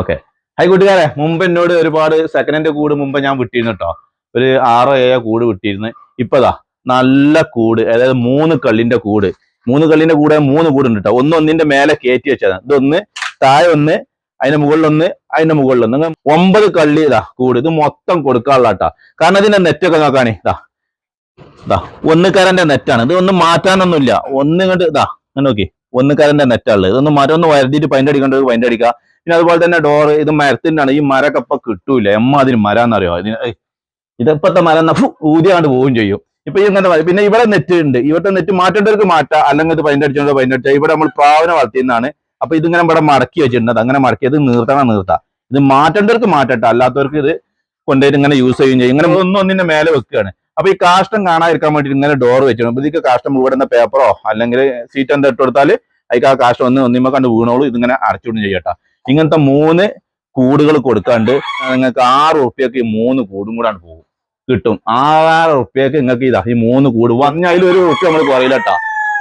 Okay high കൂട്ടുകാരെ. മുമ്പ് എന്നോട് ഒരുപാട് സെക്കൻഡ് ഹാൻഡ് കൂട് മുമ്പ് ഞാൻ വിട്ടിരുന്നു കേട്ടോ ഒരു ആറോ ഏഴോ കൂട് വിട്ടിരുന്നു. ഇപ്പതാ നല്ല കൂട്. അതായത് മൂന്ന് കള്ളിന്റെ കൂട്. മൂന്ന് കള്ളിന്റെ കൂടെ മൂന്ന് കൂട് ഉണ്ട് കേട്ടോ ഒന്ന് ഒന്നിന്റെ മേലെ കയറ്റി വെച്ചതാണ്. ഇതൊന്ന് താഴെ ഒന്ന് അതിന്റെ മുകളിലൊന്ന് അതിന്റെ മുകളിലൊന്ന്. ഒമ്പത് കള്ളി ഇതാ കൂട്. ഇത് മൊത്തം കൊടുക്കാനുള്ള കേട്ടോ കാരണം ഇതിന്റെ നെറ്റൊക്കെ നോക്കാനേ ഇതാ ഇതാ ഒന്നുകാരന്റെ നെറ്റാണ് ഇത് ഒന്നും മാറ്റാനൊന്നുമില്ല. ഒന്ന് ഇങ്ങോട്ട് ഇതാ അങ്ങനെ നോക്കി. ഒന്നുകാരന്റെ നെറ്റാണുള്ളത് ഇതൊന്ന് മാറ്റം. ഒന്ന് വരുത്തിയിട്ട് പൈന്റ് അടിക്കേണ്ടത് പൈന്റ് അടിക്കുക പിന്നെ അതുപോലെ തന്നെ ഡോർ ഇത് മരത്തിന്റെയാണ് ഈ മരമൊക്കെ ഇപ്പൊ കിട്ടൂല? എമ്മ അതിന് മരാന്നറിയോ? ഇതിന് ഏയ് ഇതിപ്പത്തെ മരം ഊതിയാണ്ട് പോവുകയും ചെയ്യും. ഇപ്പൊ ഈ ഇങ്ങനത്തെ പിന്നെ ഇവിടെ നെറ്റ് ഉണ്ട്. ഇവിടുത്തെ നെറ്റ് മാറ്റേണ്ടവർക്ക് മാറ്റാം. അല്ലെങ്കിൽ ഇത് പൈന്റ് അടിച്ചോണ്ട് അടിച്ചാൽ ഇവിടെ നമ്മൾ പ്രാവിനെ വളർത്തിയെന്നാണ്. അപ്പൊ ഇതിങ്ങനെ ഇവിടെ മടക്കി വെച്ചിട്ടുണ്ട് അങ്ങനെ മടക്കി അത് നീർത്തണം നിർത്താം. ഇത് മാറ്റേണ്ടവർക്ക് മാറ്റട്ടെ. അല്ലാത്തവർക്ക് ഇത് കൊണ്ടുപോയിട്ട് ഇങ്ങനെ യൂസ് ചെയ്യുകയും ചെയ്യും. ഇങ്ങനെ ഒന്നും ഒന്നിന്റെ മേലെ വെക്കുകയാണ്. അപ്പൊ ഈ കാഷ്ടം കാണാതിരിക്കാൻ വേണ്ടിയിട്ട് ഇങ്ങനെ ഡോർ വെച്ചിട്ടുണ്ട് അപ്പൊ ഇതിക്ക് കാഷ്ടം ഇവിടുന്ന പേപ്പറോ അല്ലെങ്കിൽ സീറ്റ് എന്താ ഇട്ട് കൊടുത്താൽ അതിക്ക് ആ കാഷ്ടം ഒന്ന് ഒന്നിമ്മ കണ്ട് വീണോളൂ. ഇതിങ്ങനെ അടച്ചുകൊണ്ട് ചെയ്യട്ടെ ഇങ്ങനത്തെ മൂന്ന് കൂടുകൾ കൊടുക്കാണ്ട് നിങ്ങൾക്ക് ആറ് ഉറുപ്പ്യക്ക് ഈ മൂന്ന് കൂടും കൂടാണ് പോകും. കിട്ടും. ആറ് ഉറുപ്പ്യക്ക് നിങ്ങൾക്ക് ഇതാ ഈ മൂന്ന് കൂട്. പറഞ്ഞ അതിൽ ഒരു ഉറുപ്പ്യ നമ്മൾ കുറയില്ലട്ടാ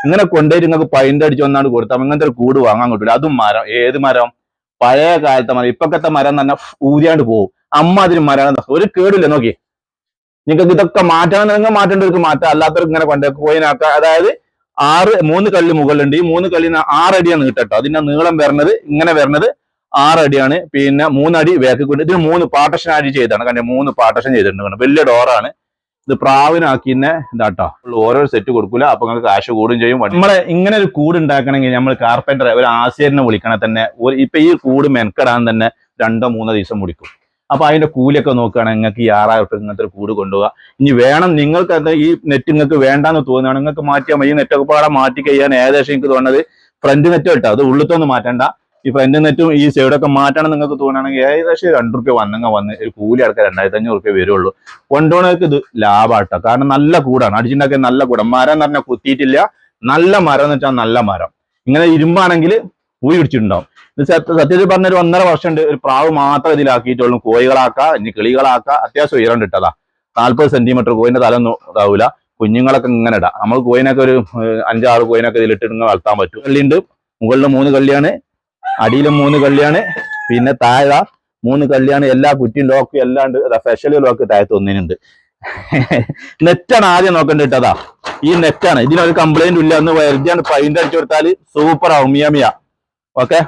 ഇങ്ങനെ കൊണ്ടുപോയിട്ട് നിങ്ങൾക്ക് പൈന്റ് അടിച്ച് വന്നാണ്ട് കൊടുത്താൽ ഇങ്ങനത്തെ ഒരു കൂട് വാങ്ങാൻ കിട്ടില്ല അതും മരം. ഏത് മരം? പഴയ കാലത്തെ മരം. ഇപ്പൊക്കത്തെ മരം തന്നെ ഊരിയാണ്ട് പോകും അമ്മ അതിന് മരം ഒരു കേടില്ല. നോക്കി. നിങ്ങൾക്ക് ഇതൊക്കെ മാറ്റാൻ നിങ്ങൾ മാറ്റേണ്ടവർക്ക് മാറ്റാം. അല്ലാത്തവർക്ക് ഇങ്ങനെ കൊണ്ടേ കോയിനാക്കാം അതായത് ആറ് മൂന്ന് കല്ല് മുകളിലുണ്ട്. ഈ മൂന്ന് കല്ലിന് ആറടിയാണ് നീട്ടട്ടോ അതിന്റെ നീളം വരുന്നത് ഇങ്ങനെ വരുന്നത് ആറടിയാണ്. പിന്നെ മൂന്നടി വേക്ക് കൊണ്ട് ഇതിന് മൂന്ന് പാർട്ടഷൻ അടി ചെയ്താണ് കാരണം മൂന്ന് പാർട്ടഷൻ ചെയ്തിട്ടുണ്ട്. വലിയ ഡോറാണ് ഇത് പ്രാവിനാക്കിന്നെ ഇതാട്ടോ. ഓരോ സെറ്റ് കൊടുക്കൂല. അപ്പൊ നിങ്ങൾക്ക് കാശ് കൂടും ചെയ്യും. നമ്മളെ ഇങ്ങനെ ഒരു കൂട് ഉണ്ടാക്കണമെങ്കിൽ നമ്മൾ കാർപ്പന്റർ ഒരു ആശയനെ വിളിക്കണേ തന്നെ ഇപ്പൊ ഈ കൂട് മെനക്കെടാൻ തന്നെ രണ്ടോ മൂന്നോ ദിവസം മുടിക്കും അപ്പൊ അതിന്റെ കൂലിയൊക്കെ നോക്കുകയാണെങ്കിൽ നിങ്ങൾക്ക് ഈ ആറായിരം ഉറുപ്പിക ഇങ്ങനത്തെ ഒരു കൂട് കൊണ്ടുപോകുക ഇനി വേണം നിങ്ങൾക്ക് എന്താ ഈ നെറ്റ് നിങ്ങൾക്ക് വേണ്ടാന്ന് തോന്നുകയാണ് നിങ്ങൾക്ക് മാറ്റിയാൽ മതി. ഈ നെറ്റൊക്കെ പാടെ മാറ്റി കഴിയാൻ ഏകദേശം എനിക്ക് തോന്നുന്നത് ഫ്രണ്ട് നെറ്റ് കേട്ടോ അത് ഉള്ളിത്തൊന്നും മാറ്റണ്ട. ഈ ഫ്രണ്ട് നെറ്റും ഈ സൈഡൊക്കെ മാറ്റണം നിങ്ങൾക്ക് തോന്നുകയാണെങ്കിൽ ഏകദേശം രണ്ട് റുപ്യ വന്നങ്ങ വന്ന് ഒരു കൂലി അടക്കം രണ്ടായിരത്തി അഞ്ഞൂറ് റുപ്യ വരുള്ളൂ. കൊണ്ടുപോകണവർക്ക് ഇത് ലാഭാട്ടോ കാരണം നല്ല കൂടാണ്. അടിച്ചിട്ടുണ്ടാക്കിയ നല്ല കൂടാണ്. മരം എന്ന് പറഞ്ഞാൽ കുത്തിയിട്ടില്ല. നല്ല മരം എന്ന് വെച്ചാൽ നല്ല മരം. ഇങ്ങനെ ഇരുമ്പാണെങ്കിൽ പൂയി പിടിച്ചിട്ടുണ്ടാവും. ഇത് സത്യത്തിൽ പറഞ്ഞ ഒരു ഒന്നര വർഷം ഉണ്ട് ഒരു പ്രാവ് മാത്രം ഇതിലാക്കിയിട്ടുള്ളൂ. കോഴികളാക്കാം ഇനി കിളികളാക്കാം. അത്യാവശ്യം ഉയരം ഇട്ടതാ നാൽപ്പത് സെന്റിമീറ്റർ കോയിന്റെ തല ഒന്നും ഇതാവൂല. കുഞ്ഞുങ്ങളൊക്കെ ഇങ്ങനെ ഇടാം. നമ്മൾ കോയിനൊക്കെ ഒരു അഞ്ചാറ് കോയിനൊക്കെ ഇതിലിട്ട് ഇങ്ങനെ വളർത്താൻ പറ്റും. കള്ളിയുണ്ട്. മുകളിൽ മൂന്ന് കള്ളിയാണ്. അടിയിലും മൂന്ന് കള്ളിയാണ് പിന്നെ താഴെ മൂന്ന് കള്ളിയാണ് എല്ലാ കുറ്റിയും ലോക്കും എല്ലാം സ്പെഷ്യൽ ലോക്ക് താഴത്ത് ഒന്നിനുണ്ട്. നെറ്റാണ് ആദ്യം നോക്കേണ്ടത് കേട്ടതാ ഈ നെറ്റാണ് ഇതിനൊരു കംപ്ലൈന്റ് ഇല്ല ഒന്ന് വെറുതെയാണ് പൈന്റ് അടിച്ചു കൊടുത്താൽ സൂപ്പർ ആവും മിയ മിയ ഓക്കെ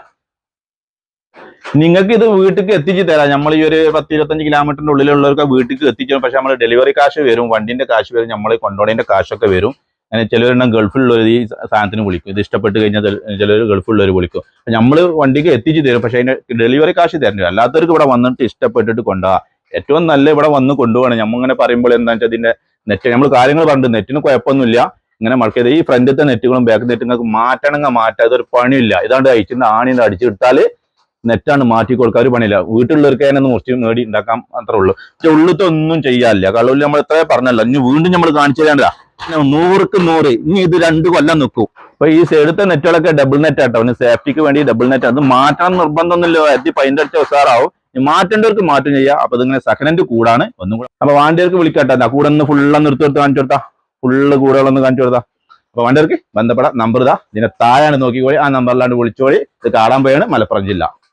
നിങ്ങൾക്ക് ഇത് വീട്ടിലേക്ക് എത്തിച്ചു തരാം. നമ്മൾ ഈ ഒരു പത്ത് ഇരുപത്തഞ്ച് കിലോമീറ്ററിന്റെ ഉള്ളിലുള്ളവർക്ക് വീട്ടിലേക്ക് എത്തിച്ചു പക്ഷെ നമ്മൾ ഡെലിവറി കാശ് വരും വണ്ടിന്റെ കാശ് വരും നമ്മൾ കൊണ്ടുപോണതിന്റെ കാശൊക്കെ വരും. അങ്ങനെ ചിലവരെണ്ണം ഗൾഫിലുള്ളവർ ഈ സാധനത്തിന് വിളിക്കും. ഇത് ഇഷ്ടപ്പെട്ട് കഴിഞ്ഞാൽ ചിലർ ഗൾഫിലുള്ളവർ വിളിക്കും. നമ്മൾ വണ്ടിക്ക് എത്തിച്ചു തരും. പക്ഷേ അതിന്റെ ഡെലിവറി കാശ് തരേണ്ടി അല്ലാത്തവർക്ക് ഇവിടെ വന്നിട്ട് ഇഷ്ടപ്പെട്ടിട്ട് കൊണ്ടുപോകാം ഏറ്റവും നല്ല ഇവിടെ വന്ന് കൊണ്ടുപോകണം. നമ്മൾ ഇങ്ങനെ പറയുമ്പോൾ എന്താണെന്ന് വെച്ചാൽ ഇതിന്റെ നെറ്റ് നമ്മൾ കാര്യങ്ങൾ പറഞ്ഞു നെറ്റിന് കുഴപ്പമൊന്നുമില്ല. ഇങ്ങനെ മറക്കരുത് ഈ ഫ്രണ്ടിലത്തെ നെറ്റുകളും ബാക്ക് നെറ്റുകൾക്ക് മാറ്റണമെങ്കിൽ മാറ്റാം അതൊരു പണിയില്ല. ഇതാണ്ട് അയച്ചിട്ട് ആണിന്ന് അടിച്ചെടുത്താൽ നെറ്റാണ് മാറ്റി കൊടുക്കാൻ ഒരു പണിയില്ല. വീട്ടിലുള്ളവർക്ക് അതിനൊന്ന് മുറിച്ച് നേടി ഉണ്ടാക്കാൻ മാത്രമേ ഉള്ളൂ. പക്ഷെ ഉള്ളിലത്തെ ഒന്നും ചെയ്യാനില്ല നമ്മൾ എത്ര പറഞ്ഞല്ലോ. ഇനി വീണ്ടും നമ്മൾ കാണിച്ചു തരാണ്ട നൂറുക്ക് നൂറ്. ഇനി ഇത് രണ്ട് കൊല്ലം നിൽക്കും അപ്പൊ ഈ സൈഡത്തെ നെറ്റുകളൊക്കെ ഡബിൾ നെറ്റ് ആട്ടോ. സേഫ്റ്റിക്ക് വേണ്ടി ഡബിൾ നെറ്റ് അത് മാറ്റാൻ നിർബന്ധമൊന്നുമില്ല. എത്തി പൈന്റെ അടിച്ച ഉസാറാവും മാറ്റേണ്ടവർക്ക് മാറ്റം ചെയ്യാം. അപ്പൊ ഇതിങ്ങനെ സെക്കൻഡ് കൂടാണ്. ഒന്നും കൂടെ അപ്പൊ വാണ്ടിയവർക്ക് വിളിക്കട്ടെ. കൂടെ ഒന്ന് ഫുള്ളൊന്ന് എടുത്ത് കൊടുത്ത് കാണിച്ചു കൊടുത്താ. ഫുള്ള് കൂടുകളൊന്ന് കാണിച്ചു കൊടുത്താ. അപ്പൊ വാണ്ടിയവർക്ക് ബന്ധപ്പെടാം. നമ്പർ ഇതാ. ഇതിന്റെ താഴെയാണ്. നോക്കിക്കോളി. ആ നമ്പറിലാണ്ട് വിളിച്ചോളി. ഇത് കാണാൻ പോയാണ്. മലപ്പുറം ജില്ല.